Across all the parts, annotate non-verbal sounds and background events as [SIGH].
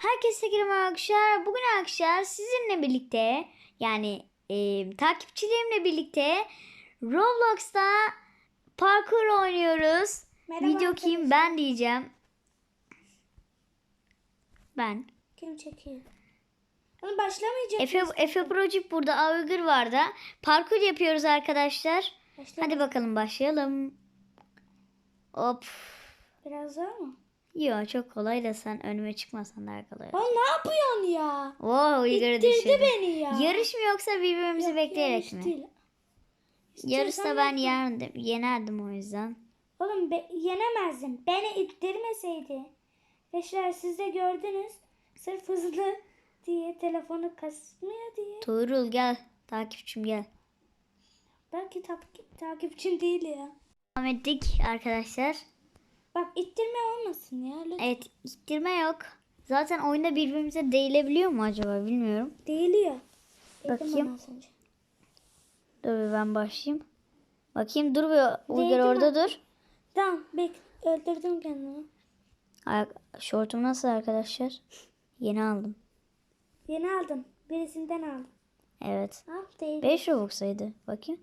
Herkese selam arkadaşlar. Bugün arkadaşlar sizinle birlikte yani e, takipçilerimle birlikte Roblox'ta parkur oynuyoruz. Merhaba Video kim? Ben diyeceğim. Ben. Kim çekiyor? Onu başlamayacak. Efe? Efe Project burada. Avgır var da. Parkur yapıyoruz arkadaşlar. Başla. Hadi bakalım başlayalım. Hop. Biraz daha mı? Yo çok kolay da sen önüme çıkmasan daha kolay. Lan ne yapıyorsun ya? Oo Uygar'ı İttirdi beni ya. Yarış mı yoksa birbirimizi Yok, bekleyerek yarış mi? değil. Yarışta İstiyorsan ben yapma. yendim, yenerdim o yüzden. Oğlum be, yenemezdim. Beni ittirmeseydi. Arkadaşlar siz de gördünüz. Sırf hızlı diye telefonu kasmıyor diye. Tuğrul gel. Takipçim gel. Belki tak- takipçin değil ya. Devam ettik arkadaşlar. Bak ittirme olmasın ya. Lütfen. Evet ittirme yok. Zaten oyunda birbirimize değilebiliyor mu acaba bilmiyorum. Değiliyor. Bakayım. Dur bir ben başlayayım. Bakayım dur bir Uygar orada dur. Tamam bek öldürdüm kendimi. Ayak, şortum nasıl arkadaşlar? Yeni aldım. Yeni aldım. Birisinden aldım. Evet. Ah değil. 5 Robux'aydı. Bakayım.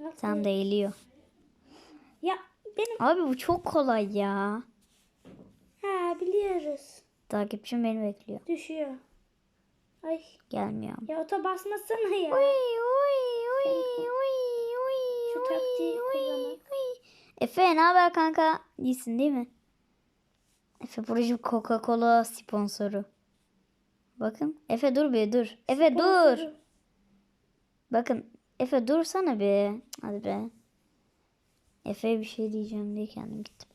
Ah, Tam değil. değiliyor. Ya benim. Abi bu çok kolay ya. Ha biliyoruz. Takipçim beni bekliyor. Düşüyor. Ay Gelmiyor. ya ota basmasana ya. Uy uy uy uy uy Şu taktiği uy. Efe ne haber kanka? İyisin değil mi? Efe Proje Coca-Cola sponsoru. Bakın. Efe dur bir dur. Efe dur. Sponsoru. Bakın. Efe dursana bir. Hadi be. Efe'ye bir şey diyeceğim diye kendim gittim.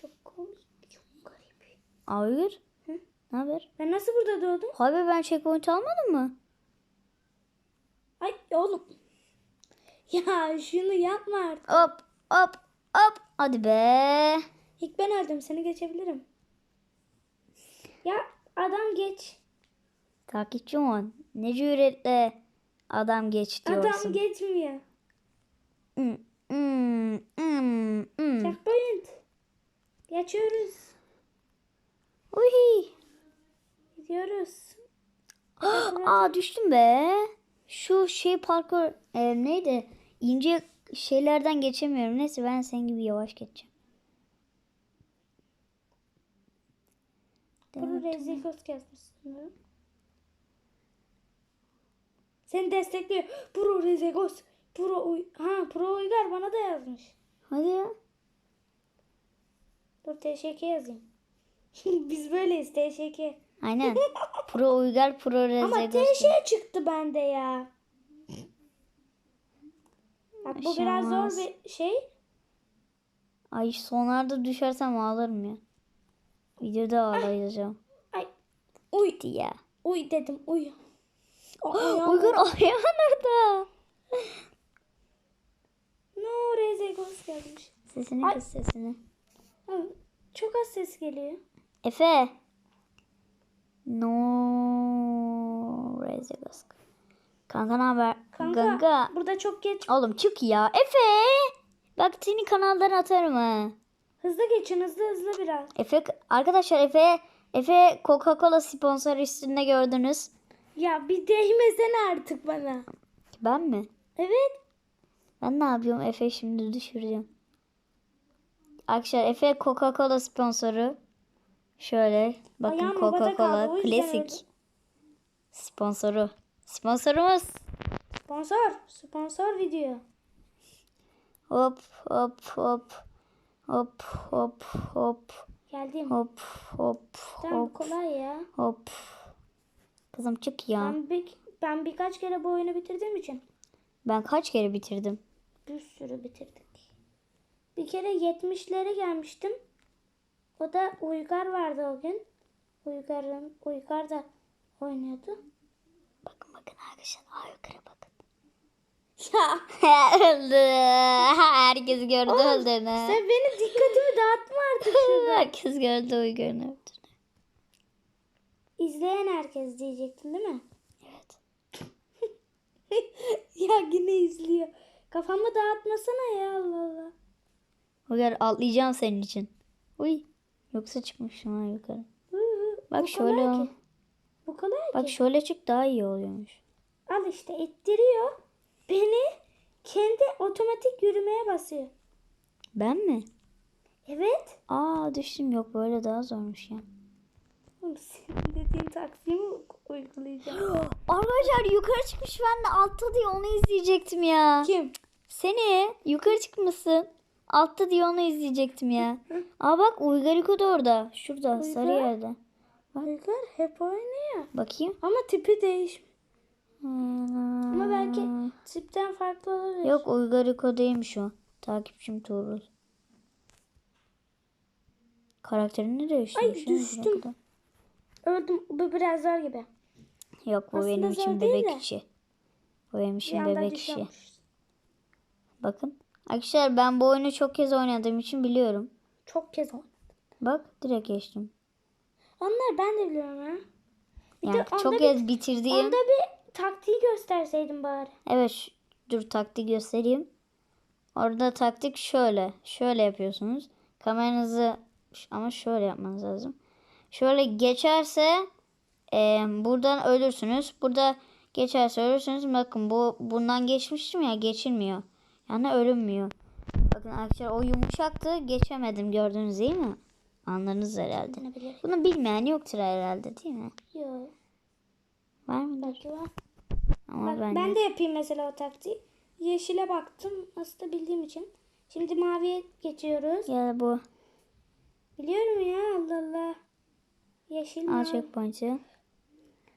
Çok komik. Çok garip. Hayır. Hı? Ne haber? Ben nasıl burada doğdum? Abi ben checkpoint almadım mı? Ay oğlum. Ya şunu yapma artık. Hop hop hop. Hadi be. İlk ben öldüm. Seni geçebilirim. Ya adam geç. Takipçi on. Ne cüretle adam geç diyorsun. Adam geçmiyor. Hmm, hmm, hmm, hmm. Checkpoint. Geçiyoruz. Uhi. Gidiyoruz. [GASPS] Aa düştüm be. Şu şey parkur e, neydi? İnce şeylerden geçemiyorum. Neyse ben senin gibi yavaş geçeceğim. Pro rezil hoş yazmışsın. Seni destekliyor. Pro Rezegos. Pro Uy ha Pro Uygar bana da yazmış. Hadi ya. Dur teşekkür yazayım. [LAUGHS] Biz böyleyiz teşekkür. Aynen. [LAUGHS] Pro Uygar Pro Ama Rezegos. TŞ çıktı bende ya. Bak bu biraz zor bir şey. Ay sonlarda düşersem ağlarım ya. Videoda ağlayacağım. Ay uy diye. uy dedim uy. [GASPS] Uygar ayağın orada. No Rezegos gelmiş. Sesini Ay. kız sesini. Çok az ses geliyor. Efe. No Rezegos. Kanka ne haber? Kanka, Kanka. burada çok geç. Oğlum çık ya. Efe. Bak seni kanaldan atarım ha. Hızlı geçin hızlı hızlı biraz. Efe arkadaşlar Efe Efe Coca-Cola sponsoru üstünde gördünüz. Ya bir değmesene artık bana. Ben mi? Evet. Ben ne yapıyorum? Efe şimdi düşüreceğim. Arkadaşlar Efe Coca-Cola sponsoru. Şöyle bakın Ayağım havada kaldı, Coca-Cola klasik sponsoru. Sponsorumuz. Sponsor. Sponsor video. Hop hop hop. Hop hop hop. Geldim. Hop hop Tamam hop kolay ya. hop. Kızım çık ya. Ben, bir, ben birkaç kere bu oyunu bitirdiğim için Ben kaç kere bitirdim? Bir sürü bitirdik. Bir kere 70'lere gelmiştim. O da Uygar vardı o gün. Uygar'ın Uygar da oynuyordu. Bakın bakın arkadaşlar. Yukarı bakın. Ya [LAUGHS] öldü. Herkes gördü öldüğünü. sen benim dikkatimi dağıtma artık şurada. [LAUGHS] Herkes gördü Uygar'ın öldüğünü. İzleyen herkes diyecektin değil mi? Evet. [LAUGHS] ya yine izliyor. Kafamı dağıtmasana ya Allah Allah. Uygar atlayacağım senin için. Uy. Yoksa çıkmışım ha yukarı. Bak Bu şöyle kolay ki. Bu kolay Bak ki. şöyle çık daha iyi oluyormuş. Al işte ittiriyor. Beni kendi otomatik yürümeye basıyor. Ben mi? Evet. Aa düştüm yok böyle daha zormuş ya. Senin dediğin taksiyi mi uygulayacağım? [GASPS] Arkadaşlar yukarı çıkmış ben de altta diye onu izleyecektim ya. Kim? Seni yukarı çıkmışsın. Altta diye onu izleyecektim ya. Aa bak Uygariko da orada. Şurada sarı Uygar? yerde. Uygar hep oynuyor. Bakayım. Ama tipi değişmiş. Ama Ama belki tipten farklı olabilir. Yok Uygariko değilmiş o. Takipçim Tuğrul. Karakterini değiştirmiş. Ay, düştüm. Öldüm. Bu biraz zor gibi. Yok bu Aslında benim için bebek de. işi. Bu benim için bebek işi. Bakın. Arkadaşlar ben bu oyunu çok kez oynadığım için biliyorum. Çok kez oynadım. Bak direkt geçtim. Onlar ben de biliyorum ha. Bir Yani de çok bir- kez bitirdiğim. Onda bir taktiği gösterseydin bari. Evet dur taktik göstereyim. Orada taktik şöyle. Şöyle yapıyorsunuz. Kameranızı ama şöyle yapmanız lazım. Şöyle geçerse e, buradan ölürsünüz. Burada geçerse ölürsünüz. Bakın bu bundan geçmiştim ya geçilmiyor. Yani ölünmüyor. Bakın arkadaşlar o yumuşaktı. Geçemedim gördünüz değil mi? Anladınız herhalde. Bunu bilmeyen yoktur herhalde değil mi? Yok. Var mı? Belki var. Ama Bak, ben, ben de yapayım mesela o taktiği. Yeşile baktım. Aslında bildiğim için. Şimdi maviye geçiyoruz. Gel bu. Biliyorum ya Allah Allah. Yeşil Al checkpoint'i.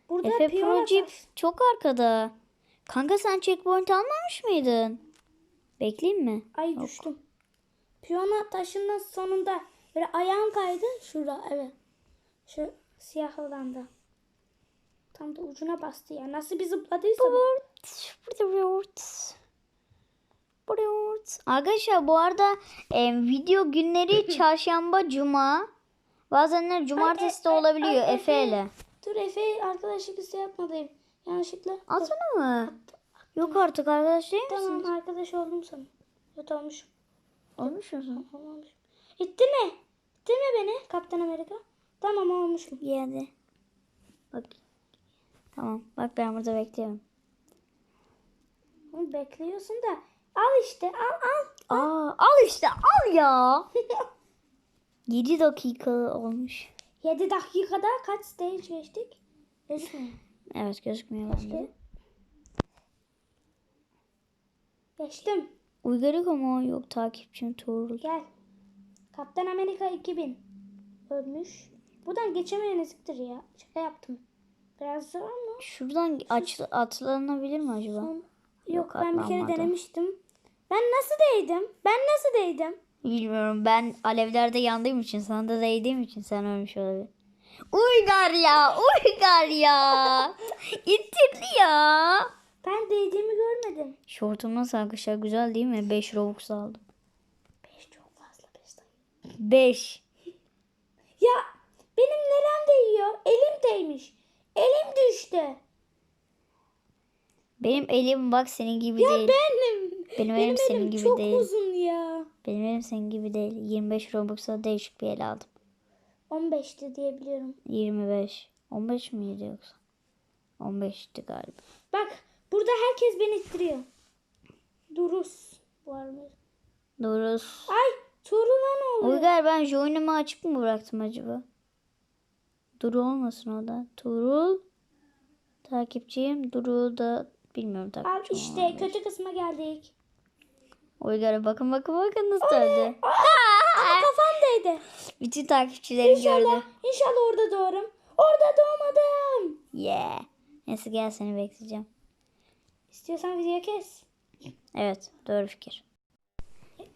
Burada Efe piyano Pro Jeep taş- çok arkada. Kanka sen checkpoint almamış mıydın? Bekleyeyim mi? Ay düştüm. Piyano taşının sonunda böyle ayağım kaydı. Şurada evet. Şu siyah olanda. Tam da ucuna bastı ya. Nasıl bir zıpladıysa. Arkadaşlar bu arada e, video günleri [LAUGHS] çarşamba, cuma. Bazenler cumartesi de ay, olabiliyor ay, Efe ile. Dur Efe arkadaşlık isteği yapmadayım. Yanlışlıkla. Atsana mı? Yok artık arkadaş değil misin? Tamam arkadaş oldum sana. Evet olmuşum. Olmuş musun? Olmamışım. İtti mi? İtti mi beni Kaptan Amerika? Tamam olmuşum. İyi hadi. Bak. Tamam. Bak ben burada bekliyorum. Oğlum Bekliyorsun da. Al işte al al. Aa, al işte al ya. [LAUGHS] 7 dakika olmuş. 7 dakikada kaç stage geçtik? Gözükmüyor. Evet gözükmüyor bende. Geçti. Geçtim. Uygarık ama yok takipçim Tuğrul. Gel. Kaptan Amerika 2000. Ölmüş. Buradan geçemeyen eziktir ya. Şaka yaptım. Biraz zor ama. Şuradan aç, atlanabilir mi acaba? Son... Yok, Yok, ben bir kere denemiştim. Ben nasıl değdim? Ben nasıl değdim? Bilmiyorum ben alevlerde yandığım için sana da değdiğim için sen ölmüş olabilir. Uygar ya Uygar ya. [LAUGHS] İttirdi ya. Ben değdiğimi görmedim. Şortum nasıl arkadaşlar güzel değil mi? 5 Robux aldım. 5 çok fazla 5 sayı. 5. Ya benim nerem değiyor? Elim değmiş. Elim düştü. Benim elim bak senin gibi Ya değil. benim. Benim elim senin gibi çok değil. uzun ya. Benim elim senin gibi değil. 25 Robux'a değişik bir el aldım. 15'ti diye biliyorum. 25. 15 miydi yoksa? 15'ti galiba. Bak burada herkes beni ittiriyor. Durus var mı? Doğru. Ay Tuğrul'a ne oluyor? Uygar ben joinumu açık mı bıraktım acaba? Duru olmasın o da. Turul. Takipçiyim. Duru da bilmiyorum Al takipçim. işte olabilir. kötü kısma geldik. Uygar'a bakın bakın bakın nasıl öldü. Aa, [LAUGHS] kafam değdi. Bütün takipçilerim gördü. İnşallah, inşallah orada doğarım. Orada doğmadım. Yeah. Neyse gel seni bekleyeceğim. İstiyorsan video kes. Evet doğru fikir.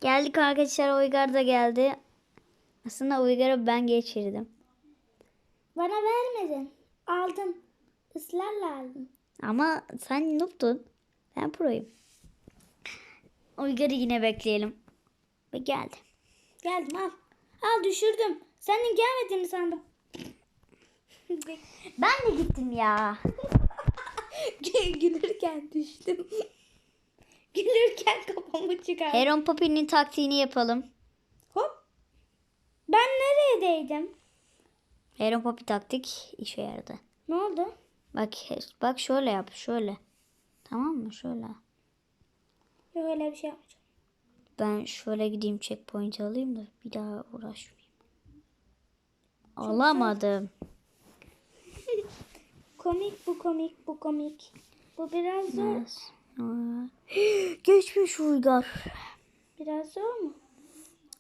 Geldik arkadaşlar Uygar da geldi. Aslında Uygar'ı ben geçirdim. Bana vermedin. Aldın. Israrla aldın. Ama sen noob'tun. Ben proyum. Uygar'ı yine bekleyelim. Ve geldi. Geldim al. Al düşürdüm. Senin gelmediğini sandım. Ben de gittim ya. [LAUGHS] [LAUGHS] Gülürken düştüm. [LAUGHS] Gülürken kafamı çıkardım. Heron Poppy'nin taktiğini yapalım. Hop. Ben nereye değdim? Heron Poppy taktik işe yaradı. Ne oldu? Bak bak şöyle yap şöyle. Tamam mı? Şöyle. Yok öyle bir şey yapmayacağım. Ben şöyle gideyim checkpoint alayım da bir daha uğraşmayayım. Alamadım. Komik bu komik bu komik. Bu biraz zor. Yes. [GASPS] Geçmiş Uygar. Biraz zor mu?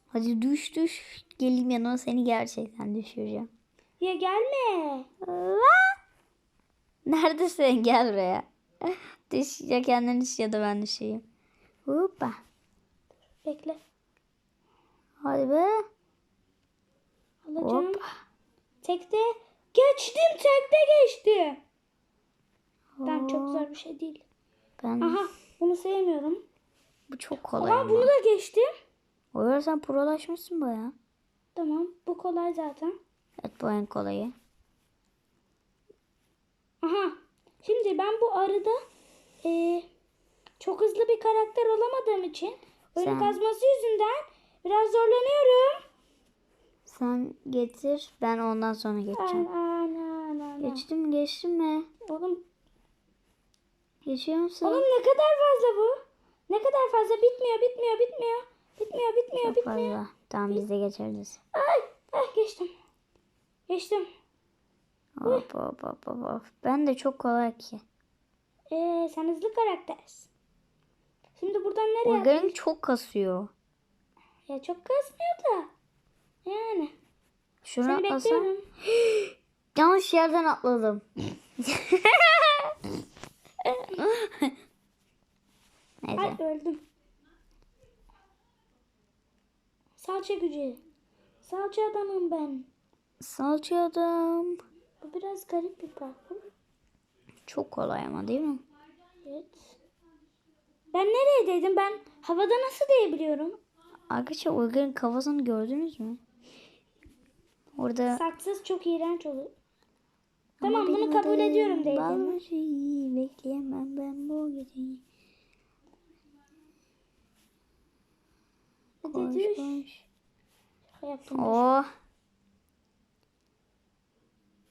Hadi düş düş. Geleyim yanına seni gerçekten düşüreceğim. Ya gelme. Neredesin? Gel buraya. [LAUGHS] Düş ya kendin düş ya da ben düşeyim. Hoppa. Bekle. Hadi be. Alacağım. Hop. Tekte. Geçtim tekte geçtim. Ben çok zor bir şey değil. Ben Aha bunu sevmiyorum. bu çok kolay Ama ama. bunu da geçtim. Uygar sen prolaşmışsın baya. Tamam bu kolay zaten. Evet bu en kolayı. Aha. Şimdi ben bu arada eee, çok hızlı bir karakter olamadığım için oyun Sen- kazması yüzünden biraz zorlanıyorum. Sen getir ben ondan sonra geçeceğim. Ana, ana, ana. Geçtim geçtim mi? Oğlum, Geçiyor musun? oğlum ne kadar fazla bu? Ne kadar fazla bitmiyor, bitmiyor, bitmiyor. Bitmiyor, bitmiyor, Çok bitmiyor. fazla. Tamam biz de geçeriz. Ay, ay geçtim. Geçtim. Hop hop hop hop. hop. Ben de çok kolay ki. Ee, sen hızlı karaktersin. Şimdi buradan nereye? Uygar'ın çok kasıyor. Ya çok kasmıyor da. Yani. Şunu Seni atlasam. [GASPS] Yanlış yerden atladım. [LAUGHS] Neyse. Ay öldüm. Salça gücü. Salça adamım ben. Salça adam. Bu biraz garip bir parkur. Çok kolay ama değil mi? Evet. Ben neredeydim? Ben havada nasıl değebiliyorum? Arkadaşlar Uygar'ın kafasını gördünüz mü? Orada Saksız çok iğrenç olur. Tamam bunu kabul ediyorum değdim. Balmışı bekleyemem ben bu geceyi. Koş düş. koş. Yaptım. Oh.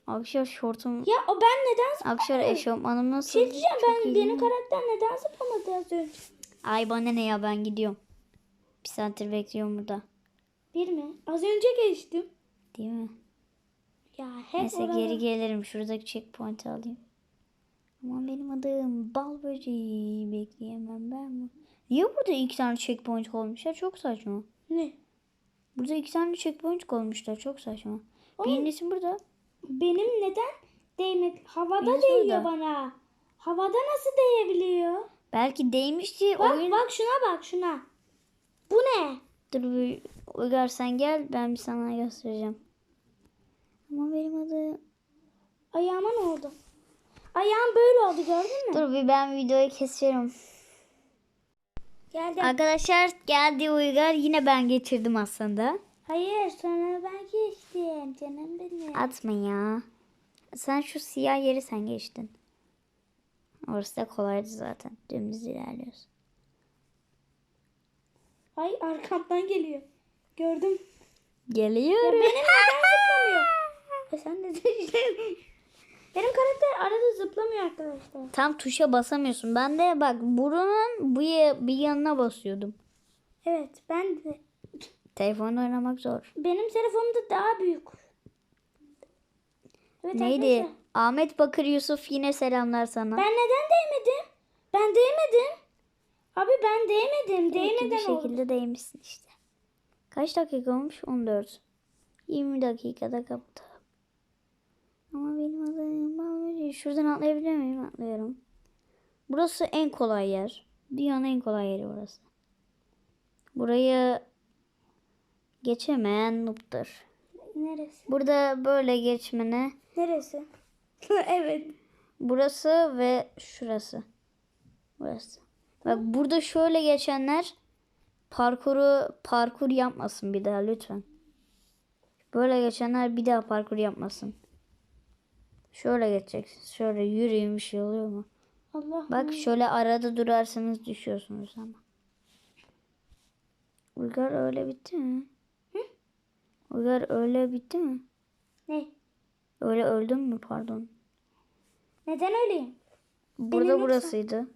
Arkadaşlar şortum, Ya o ben neden arkadaşlar eşofmanım nasıl? şey diyeceğim ben benim değil mi? karakter neden zıplamadı az önce? Ay bana ne ya ben gidiyorum. Bir saattir bekliyorum burada. Bir mi? Az önce geçtim. Değil mi? Ya hep Neyse oralar- geri gelirim. Şuradaki checkpoint'i alayım. Ama benim adım bal böceği. Bekleyemem ben bu. Niye burada iki tane checkpoint koymuşlar? Çok saçma. Ne? Burada iki tane checkpoint koymuşlar. Çok saçma. Oğlum, Birincisi burada. Benim neden değmedi? Havada Birisi değiyor orada. bana. Havada nasıl değebiliyor? Belki değmişti. Bak oyun... bak şuna bak şuna. Bu ne? Dur bir Uygar sen gel. Ben bir sana göstereceğim. Ama benim adım... Ayağıma ne oldu? Ayağım böyle oldu gördün mü? Dur bir ben videoyu kesiyorum. Geldim. Arkadaşlar geldi Uygar. Yine ben geçirdim aslında. Hayır sonra ben geçtim canım benim. Atma ya. Sen şu siyah yeri sen geçtin. Orası da kolaydı zaten. Dümdüz ilerliyoruz. Ay arkamdan geliyor. Gördüm. Geliyorum. Benim neden zıplamıyor? [LAUGHS] E sen de. [LAUGHS] Benim karakter arada zıplamıyor arkadaşlar. Tam tuşa basamıyorsun. Ben de bak burunun bu bir yanına basıyordum. Evet ben de. Telefonla oynamak zor. Benim telefonumda daha büyük. Evet Neydi? arkadaşlar. Ahmet Bakır Yusuf yine selamlar sana. Ben neden değmedim? Ben değmedim. Abi ben değmedim. Bir Değmeden oldu. şekilde değmişsin işte. Kaç dakika olmuş? 14. 20 dakikada kaptı. Ama benim Balmacı. Şuradan atlayabilir miyim? Atlıyorum. Burası en kolay yer. Dünyanın en kolay yeri burası. Burayı geçemeyen noob'dur. Neresi? Burada böyle geçmene Neresi? [LAUGHS] evet. burası ve şurası. Burası. Bak burada şöyle geçenler parkuru parkur yapmasın bir daha lütfen. Böyle geçenler bir daha parkur yapmasın. Şöyle geçeceksin. Şöyle yürüyün bir şey oluyor mu? Allah. Bak şöyle arada durarsanız düşüyorsunuz ama. Uygar öyle bitti mi? Uygar öyle bitti mi? Ne? Öyle öldüm mü pardon. Neden öyleyim? Burada yoksa- burasıydı.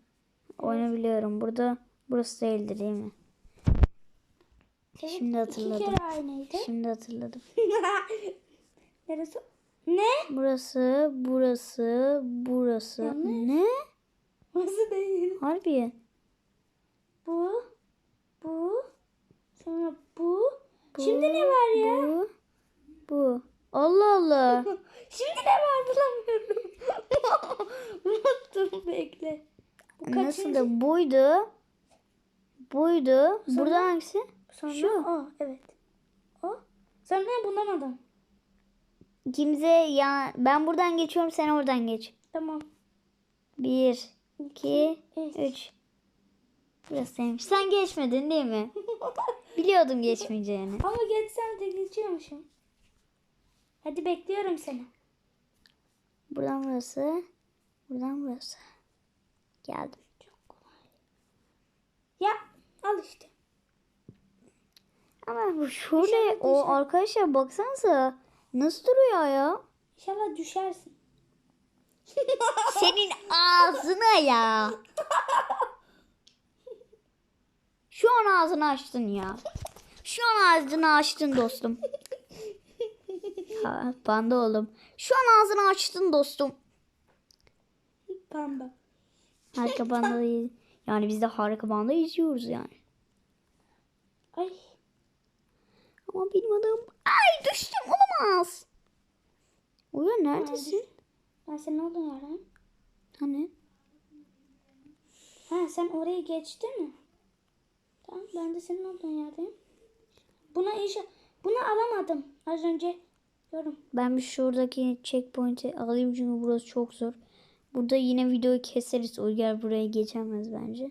Oyunu biliyorum. Burada burası değildi değil mi? Evet, Şimdi hatırladım. Şimdi hatırladım. [LAUGHS] Neresi? Ne? Burası, burası, burası. Yanlış. Ne? Nasıl değil? Harbi. Bu. Bu. Sonra bu. Bu, Şimdi ne var ya? Bu. Bu. Allah Allah. [LAUGHS] Şimdi ne var bulamıyorum. [LAUGHS] Unuttum bekle. Bu Nasıl kaçıncı? da buydu. Buydu. Burada hangisi? Sonra Şu. o evet. O. Sonra ne bulamadım. Kimse ya ben buradan geçiyorum sen oradan geç. Tamam. Bir, iki, üç. üç. Burasıymış. Sen geçmedin değil mi? [LAUGHS] Biliyordum geçmeyeceğini. Ama geçsem de geçiyormuşum. Hadi bekliyorum seni. Buradan burası. Buradan burası. Geldim. Ya al işte. Ama bu şöyle İnşallah o arkadaşlar baksanıza nasıl duruyor ya? İnşallah düşersin. Senin ağzına ya. Şu an ağzını açtın ya. Şu an ağzını açtın dostum. Ha, panda oğlum. Şu an ağzını açtın dostum. Panda. Harika pandayı yani biz de harika panda izliyoruz yani. Ay. Ama benim adım ay düştüm olamaz. Uyan neredesin? Ben senin olduğun yerdeyim. Hani? Ha sen orayı geçtin mi? Tamam ben de senin olduğun yerdeyim. Buna inşa bunu alamadım az önce. Yorum. Ben bir şuradaki checkpoint'i alayım çünkü burası çok zor. Burada yine videoyu keseriz. Uygar buraya geçemez bence.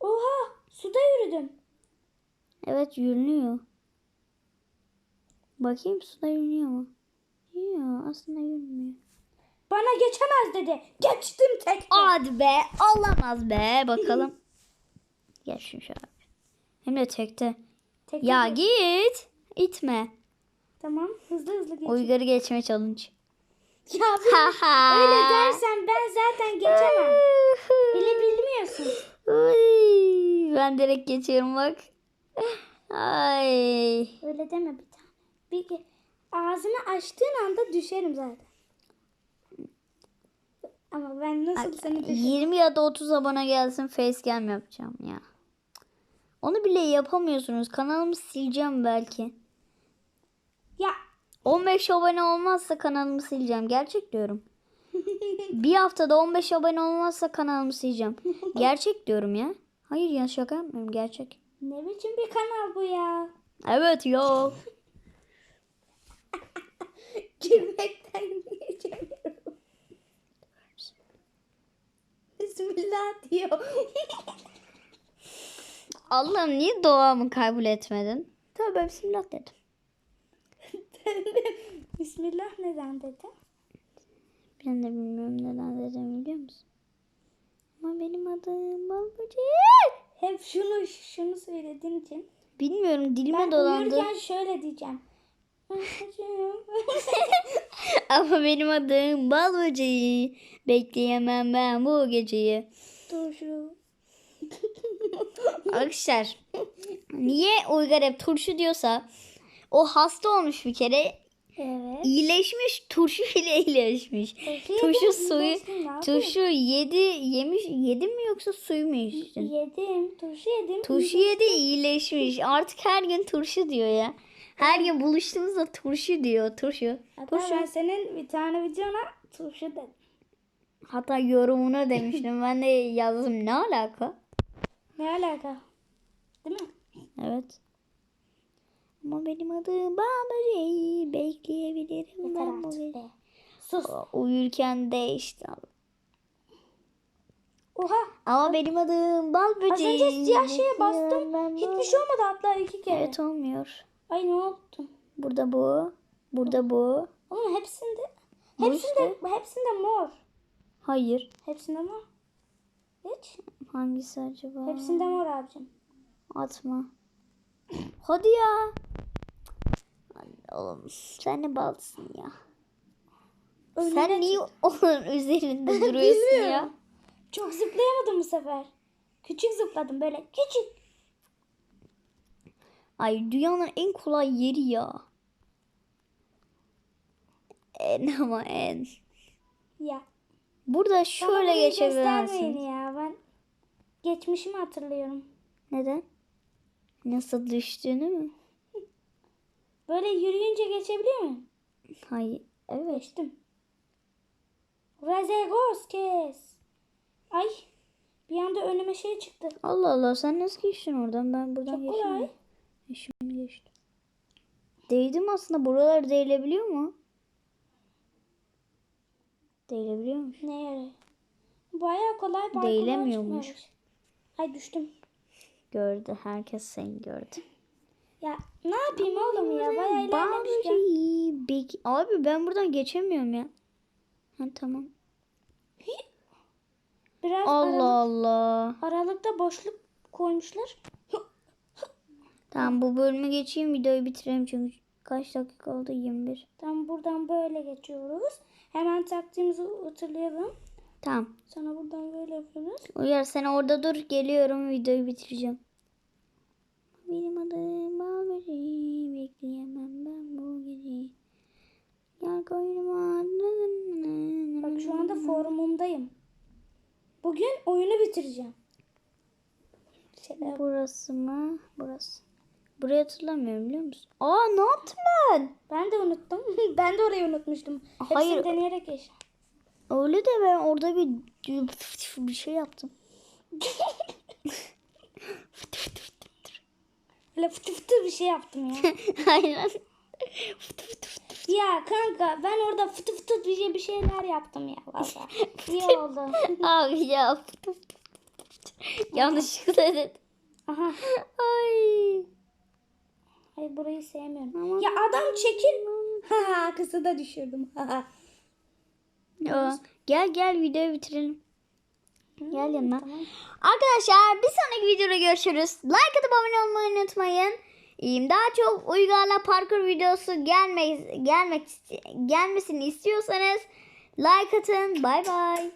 Oha suda yürüdüm. Evet yürünüyor. Bakayım suda yürünüyor mu? Yürüyor. Aslında yürümüyor. Bana geçemez dedi. Geçtim tek. Hadi be. Olamaz be. [LAUGHS] Bakalım. Gel şunu şöyle. Hem de tekte. tek Ya git. İtme. Tamam hızlı hızlı geç. Uygarı geçme challenge. Ya Haha. öyle dersen ben zaten geçemem. Bile bilmiyorsun. Ben direkt geçiyorum bak. Ay. Öyle deme bir tane. Bir ağzını açtığın anda düşerim zaten. Ama ben nasıl seni düşün- 20 ya da 30 abone gelsin facecam yapacağım ya. Onu bile yapamıyorsunuz. Kanalımı sileceğim belki. Ya 15 abone olmazsa kanalımı sileceğim. Gerçek diyorum. [LAUGHS] Bir haftada 15 abone olmazsa kanalımı sileceğim. [LAUGHS] Gerçek diyorum ya. Hayır ya şaka yapmıyorum. Gerçek. Ne biçim bir kanal bu ya? Evet yok. [LAUGHS] Gülmekten geçemiyorum. Bismillah diyor. [LAUGHS] Allah'ım niye doğamı kabul etmedin? Tövbe bismillah dedim. [LAUGHS] Bismillah neden dedi? Ben de bilmiyorum neden dedim biliyor musun? Ama benim adım Balbacı. Hep şunu şunu söylediğin için. Bilmiyorum dilime Ben dolandı. uyurken şöyle diyeceğim. [LAUGHS] Ama benim adım Balbacı. Bekleyemem ben bu geceyi. Turşu. [LAUGHS] Arkadaşlar niye Uygar hep turşu diyorsa o hasta olmuş bir kere Evet. iyileşmiş turşu [LAUGHS] ile iyileşmiş. Turşu Turşu yedim, suyu turşu yedi yemiş yedin mi yoksa suyu mu içtin? Yedim. Turşu yedim. Turşu yedi iyileşmiş. Artık her gün turşu diyor ya. Her gün buluştuğumuzda turşu diyor. Turşu. Hatta Turşu. ben senin bir tane videona turşu dedim. Hatta yorumuna demiştim. Ben de yazdım. Ne alaka? Ne alaka? Değil mi? Evet. Ama benim adım Babacı. Bekleyebilirim Yeter ben artık be. Sus. Uyurken de işte. Oha. Ama benim adım bal böceği. Az önce siyah şeye bastım. Ben Hiçbir şey olmadı hatta iki kere. Evet olmuyor. Ay ne oldu? Burada bu. Burada bu. Oğlum hepsinde hepsinde hepsinde mor. Hayır. Hepsinde mor. Hiç. Hangisi acaba? Hepsinde mor abicim. Atma. Hadi ya. Oğlum sen ne balsın ya. Önüne Sen niye çık- onun üzerinde [LAUGHS] duruyorsun ya? Çok zıplayamadım bu sefer. Küçük zıpladım böyle küçük. Ay dünyanın en kolay yeri ya. En ama en. Ya. Burada şöyle geçebilirsin. ya. Ben geçmişimi hatırlıyorum. Neden? Nasıl düştüğünü mü? Böyle yürüyünce geçebiliyor muyum? Hayır. Evet. Geçtim. Razegoskes. Ay. Bir anda önüme şey çıktı. Allah Allah sen nasıl geçtin oradan? Ben buradan Çok geçemiyorum. kolay. Şimdi geçtim. Değdim aslında. Buralar değilebiliyor mu? Değilebiliyormuş. Ne yere? Baya kolay Değilemiyormuş. Ay düştüm. Gördü. Herkes seni gördü. Ya ne yapayım oğlum ya? Baya ilerlemişken. Big. Abi ben buradan geçemiyorum ya. Ha tamam. Biraz Allah aralık, Allah. aralıkta boşluk koymuşlar. Tamam bu bölümü geçeyim videoyu bitireyim çünkü kaç dakika oldu 21. Tam buradan böyle geçiyoruz. Hemen taktiğimizi hatırlayalım. Tamam. Sonra buradan böyle yapıyoruz. Uyar sen orada dur geliyorum videoyu bitireceğim. Benim adım Balberi bekleyemem ben bu gece. Gel koynuma. Bak şu anda forumumdayım. Bugün oyunu bitireceğim. Şeyler- Burası mı? Burası. Burayı hatırlamıyorum biliyor musun? Aa ben? Ben de unuttum. [LAUGHS] ben de orayı unutmuştum. Hepsini Hayır. deneyerek yaşa. Öyle de ben orada bir bir şey yaptım. [LAUGHS] fıtı fıtı bir şey yaptım ya. [LAUGHS] Aynen. ya kanka ben orada fıtı fıtı bir, şey, bir şeyler yaptım ya valla. İyi [LAUGHS] oldu. Abi ya. Yanlışlıkla dedim. Aha. Ay. Ay burayı sevmiyorum. Ama ya adam çekil. [LAUGHS] Ha kızı da düşürdüm. Ha. Gel gel videoyu bitirelim. Gel yanıma. tamam. Arkadaşlar bir sonraki videoda görüşürüz. Like atıp abone olmayı unutmayın. Daha çok uygarla parkur videosu gelmek gelmek gelmesini istiyorsanız like atın. Bay bay.